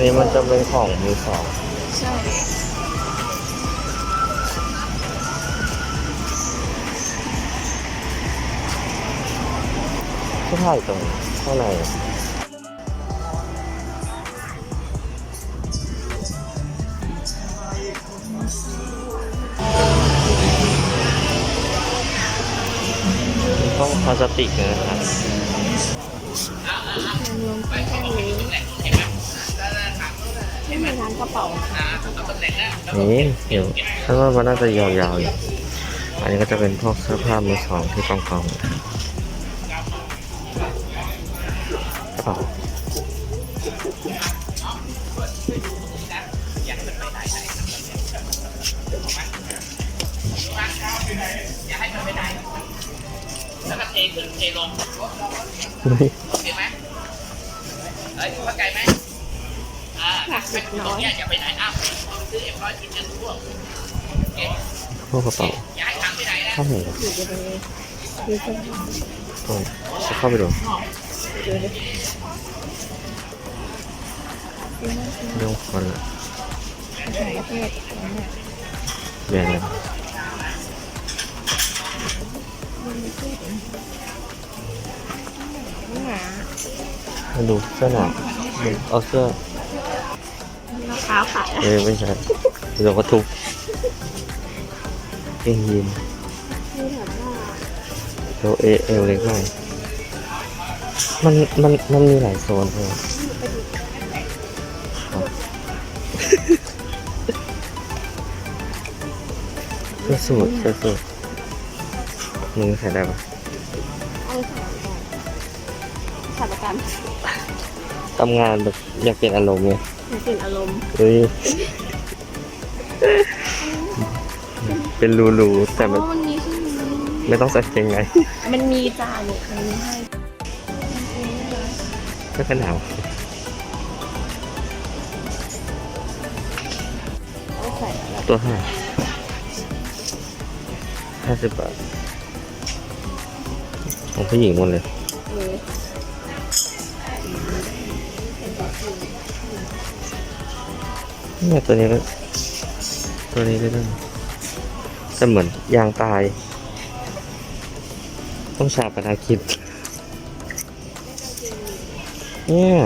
นนี้มันจะเป็นของมือสองใช่เสื้อผ้าอยู่ตรงข้างในต้องพลาสติกนะครับ กระเป๋านี่เดี๋ยวฉันว่ามันน่าจะยาวๆอยู่อันนี้ก็จะเป็นพวกเสื้อผ้ามือสองที่กองกองๆกระเป๋าแล้วก็เทขึ้นเทลงเฮ้ยโอเคไหมเฮ้ยเข้าใจไหม อ่าหลักสิบตรน้อยเนี้ยอย่าไปไหนอ้าวซื้อเอ็มร้อยกินกันทั่วโอเคพวกกระเป๋าอย่าให้ทางไปไหนนะเข้าไหนวะอยู่ในนี้ดูเสื้อผ้าตรงจะเข้าไปดูเรื่องคนละต่างประเทศเนี่ยเรียนเลยนี่หนามาดูเสื้อหนาวเอาเสื้อ ท้าขายเออไม่ใช่เดี๋ยวก็ทุบเองยีนที่ถามว่าเอวเอเอวเล็กหน่อยมันมันมันมีหลายโซนเลยเสื้อสูทเสื้อสูทมึงใส่ได้ปะเอาไปใส่ประกันใส่ประกันทำงานแบบอยากเปลี่ยนอารมณ์ไงอย่า เปลี่ยนอารมณ์เฮ้ยเป็นรูๆแต่อ๋มันอมันมีที่นี้ไม่ต้องใส่เกงไง มันมีจานอยู่อันนี้ให้ไม่ค่อยหนาวเอาใส่แล้วตัวเท่าไหร่ห้าสิบบาทของผู้หญิงหมดเลย เลยเนี่ยตัวนี้ก็ตัวนี้ก็ได้แต่เหมือนยางตาย ต้องชาปนาคิดเนี่ย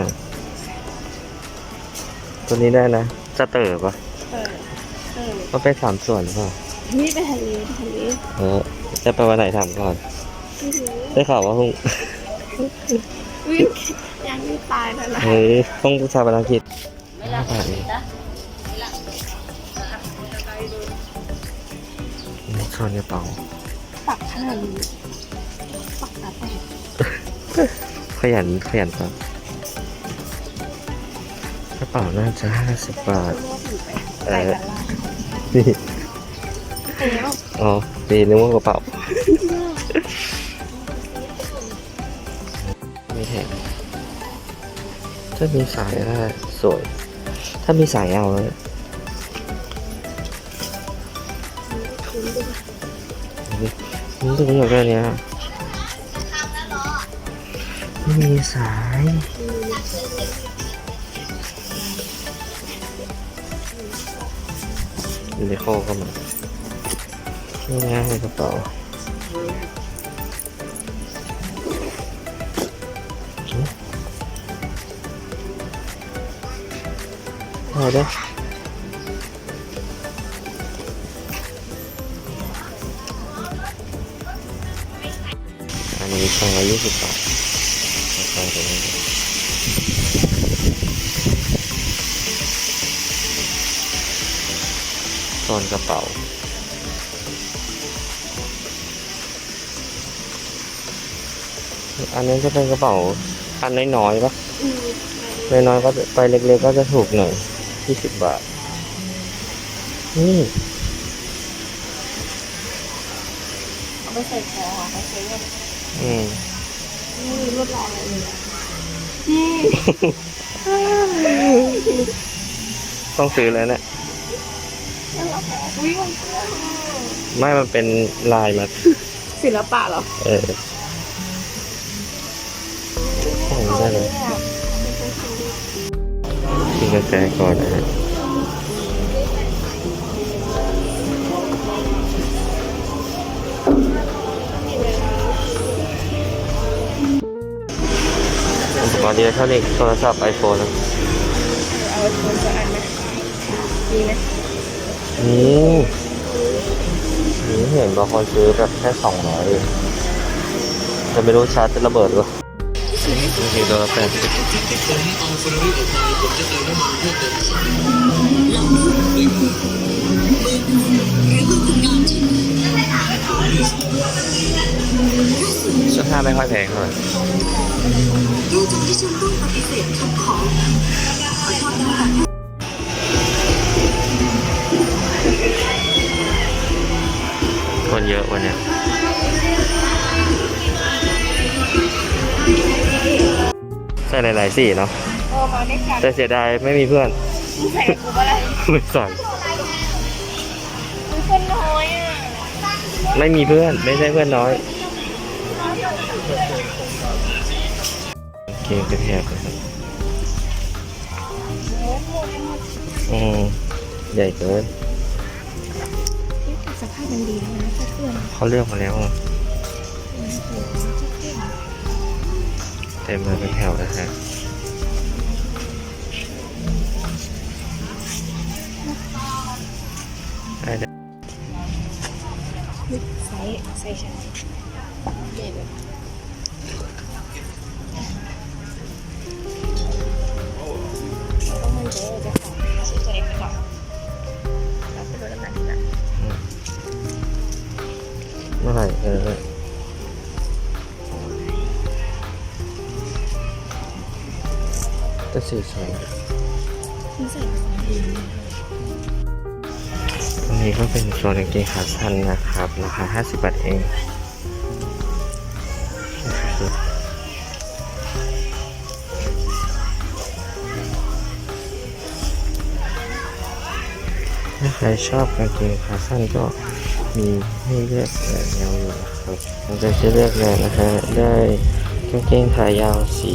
ตัวนี้ได้นะ จะเต๋อปะเออเออก็ไปสามส่วนหรือเปล่านี่ไปทะเลไปทะเลเออจะไปวันไหนถามก่อนไม่รู้ได้ข่าวว่าพรุ่งวิ่งยังไม่ตายแล้วนะเฮ้ยต้องชาปนาคิดห้าบาทเองนี่ ซ่อนกระเป๋าปักขนาดนี้ปักตาแตกขยันขยันครับกระเป๋าน่าจะห้าสิบบาทรวบอยู่ไปเอใส่อกันละนี่แล้วอ๋อดีนึกว่ากระเป๋าไม่แถมถ้ามีสายได้สวย ถ้ามีสายเอาแล้ วนี่ตัวนี้แบบนี้ไม่มีสายมยูนิโคก็มานี่ง่ายกระเป๋าเอาเด้ออันนี้สองร้อยยี่สิบบาทราคาตรงนี้โซนกระเป๋าอันนี้จะเป็นกระเป๋าอันน้อยๆปะน้อยๆก็ไปเล็กๆก็จะถูกหน่อยยี่สิบบาท นี่เอาไปใส่ของอะไปใช้กัน อืมนี่รถรออะไรเลยอะนี่ต้องซื้อแล้วเนี่ยอุ้ยมันไม่มันเป็นลายมาศิลปะเหรอเออใส่ได้เลย กินกาแฟก่อนนะฮะ อุปกรณ์อิเล็กทรอนิกส์โทรศัพท์ไอโฟนเอาไปคนสักอันไหมดีไหมนี่นี่เห็นบางคนซื้อแบบแค่สองร้อยจะไม่รู้ชาร์จจะระเบิดหรือเปล่านี่ตัวละแปดสิบ เสื้อผ้าไม่ค่อยแพงเท่าไหร่คนเยอะวันเนี้ยใส่หลายๆสีเนาะเออมาได้กันแต่เสียดายไม่มีเพื่อน ใส่กับกูก็ได้ไม่ใส่ ไม่มีเพื่อน ไม่ใช่เพื่อนน้อยเกมกระแทกเลยครับอืมใหญ่เกินสภาพมันดีนะเพื่อนเขาเลือกมาแล้วอะเต็มมาเป็นแถวนะฮะได้เดี๋ยว ใส่ใส่ฉันเด็ดต้องมันเยอะจะขอซื้อตัวเล็กไปก่อนแล้วไปดูน้ำหนักทีหลังเมื่อไหร่เออจะสี่สวยที่ใส่ของดี ตรงนี้ก็เป็นโซนกางเกงขาสั้นนะครับ ราคา 50 บาทเองถ้าใครชอบกางเกงขาสั้นก็มีให้เลือกหลายแนวอยู่นะครับเราจะเลือกเลยนะฮะได้กางเกงขายาวสี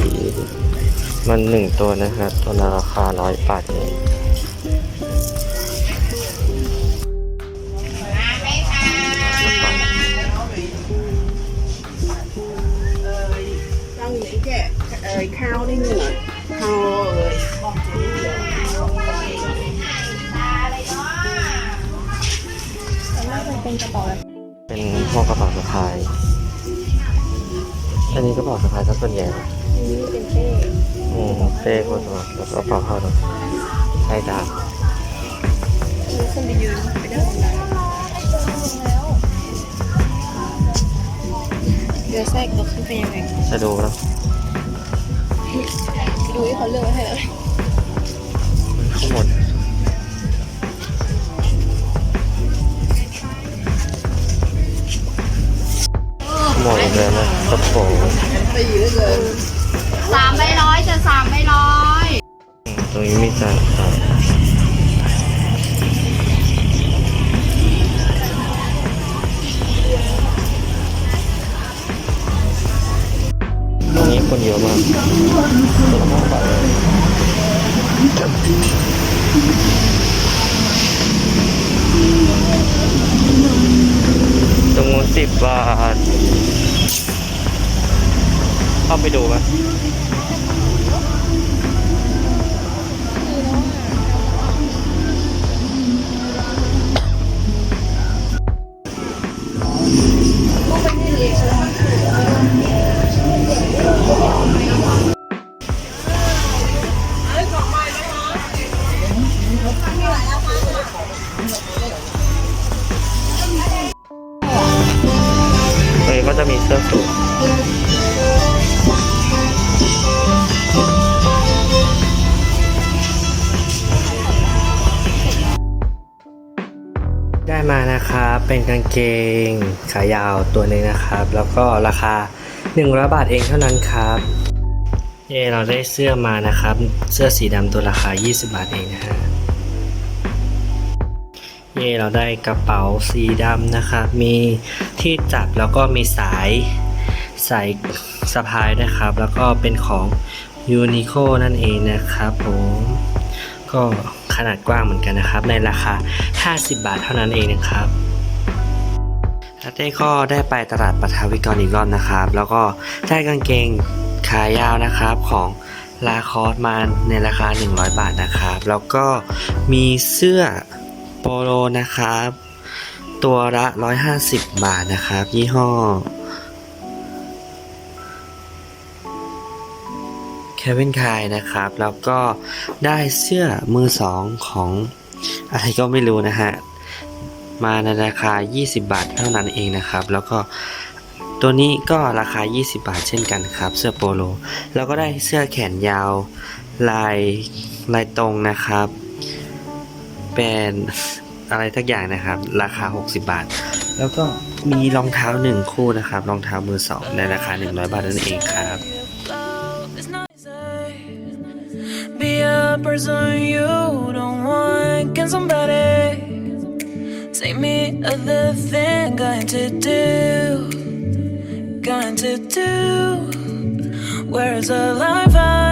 มันหนึ่งตัวนะครับตัวละราคาร้อยบาทเอง ờ, khao đi nữa khao rồi แต่ว่ามันเป็นกระเป๋าเป็นพวกกระเป๋าสะพาย อันนี้กระเป๋าสะพายก็ส่วนใหญ่นะนี้เป็นเป้อืมเป้ก็ตัวแล้วก็กระเป๋าเข้าตัวใช่ดาบมีคนไปยืนไปเดินของร้าเดี๋ยวแทรกเราขึ้นไปยังไงจะดูแล้ว ดูที่เขาเลือกไว้ให้แล้วข้างบนหมดเลยนะกระโปรงสามใบร้อยจะสามใบร้อยอืมตรงนี้มีจานครับ เข้าไปดูไหมตรงนี้ก็จะมีเสื้อสูท มานะครับเป็นกางเกงขายาวตัวหนึ่งนะครับ แล้วก็ราคา100บาทเองเท่านั้นครับเย่เราได้เสื้อมานะครับ เสื้อสีดำตัวราคา 20 บาทเองนะฮะเย่เราได้กระเป๋าสีดำนะครับ มีที่จับแล้วก็มีสายสายสะพายนะครับ แล้วก็เป็นของ Uniqlo นั่นเองนะครับผม ก็ขนาดกว้างเหมือนกันนะครับ ในราคา 50 บาทเท่านั้นเองนะครับแล้วเต้ก็ได้ไปตลาดปทาวิกรอีกรอบนะครับ แล้วก็ได้กางเกงขายาวนะครับของลาคอสมาในราคา 100 บาทนะครับ แล้วก็มีเสื้อโปโลนะครับ ตัวละ 150 บาทนะครับ ยี่ห้อ เควินคายนะครับ แล้วก็ได้เสื้อมือสองของอะไรก็ไม่รู้นะฮะ มาในราคา 20 บาทเท่านั้นเองนะครับ แล้วก็ตัวนี้ก็ราคา 20 บาทเช่นกันครับ เสื้อโปโล แล้วก็ได้เสื้อแขนยาว ลายลายตรงนะครับ เป็นอะไรทักอย่างนะครับ ราคา 60 บาท แล้วก็มีรองเท้าหนึ่งคู่นะครับ รองเท้ามือสองในราคา 100 บาทนั่นเองครับ person you don't want. Can somebody take me other thing going to do? Going to do? Where's the life I